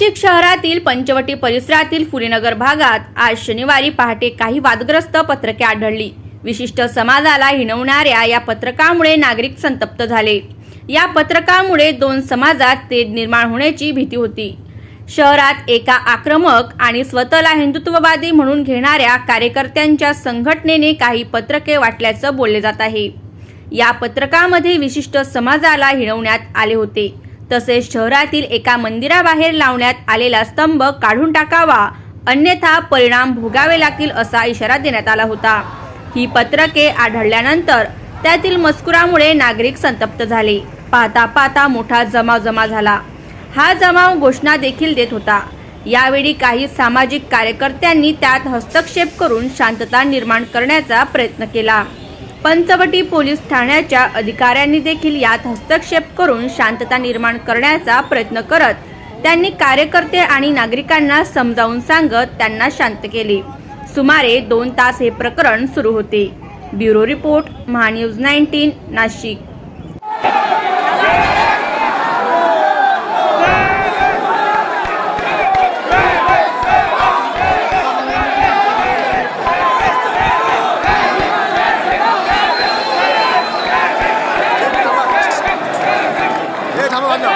नाशिक शहरातील पंचवटी परिसरातील फुलेनगर भागात आज शनिवारी पहाटे काही वादग्रस्त पत्रके आढळली. विशिष्ट समाजाला हिणवणाऱ्या या पत्रकामुळे नागरिक संतप्त झाले. या पत्रकामुळे दोन समाजात तेढ निर्माण होण्याची भीती होती. शहरात एका आक्रमक आणि स्वतःला हिंदुत्ववादी म्हणून घेणाऱ्या कार्यकर्त्यांच्या संघटनेने काही पत्रके वाटल्याचं बोलले जात आहे. या पत्रकामध्ये विशिष्ट समाजाला हिणवण्यात आले होते. तसेच शहरातील एका मंदिराबाहेर लावण्यात आलेला स्तंभ काढून टाकावा. अन्यथा परिणाम भोगावे लागतील असा इशारा देण्यात आला होता. ही पत्रके आढळल्यानंतर त्यातील मजकुरामुळे नागरिक संतप्त झाले. पाहता पाहता मोठा जमाव जमा झाला. हा जमाव घोषणा देखील देत होता. यावेळी काही सामाजिक कार्यकर्त्यांनी त्यात हस्तक्षेप करून शांतता निर्माण करण्याचा प्रयत्न केला. पंचवटी पोलीस ठाण्याच्या अधिकाऱ्यांनी देखील यात हस्तक्षेप करून शांतता निर्माण करण्याचा प्रयत्न करत त्यांनी कार्यकर्ते आणि नागरिकांना समजावून सांगत त्यांना शांत केले. सुमारे दोन तास हे प्रकरण सुरू होते. Bureau report Mahanews nineteen Nashik. വന്നോ